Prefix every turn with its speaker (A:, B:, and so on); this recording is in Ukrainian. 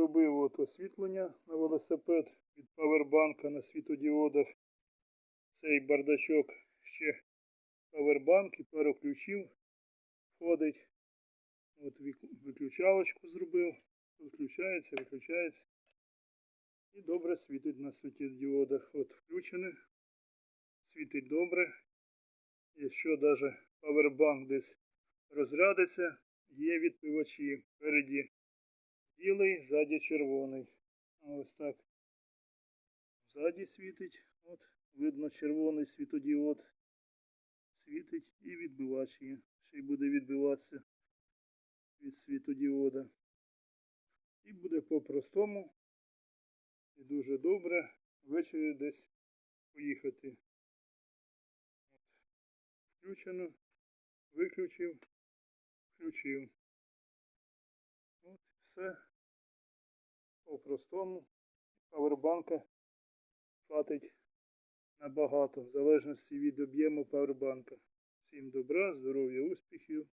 A: Зробив от освітлення на велосипед від павербанка на світодіодах. Цей бардачок ще павербанк і пару ключів входить. От виключалочку зробив. Включається, виключається. І добре світить на світодіодах. От включене. Світить добре. Якщо навіть павербанк десь розрядиться, є відпивачі. Впереді білий, ззаді червоний. Ось так. Ззаді світить. От, видно червоний світодіод. Світить і відбивач є. Ще й буде відбиватися від світодіода. І буде по-простому. І дуже добре ввечері десь поїхати. Включено, виключив, включив. От все по-простому. Павербанка хватить набагато, в залежності від об'єму павербанка. Всім добра, здоров'я, успіхів.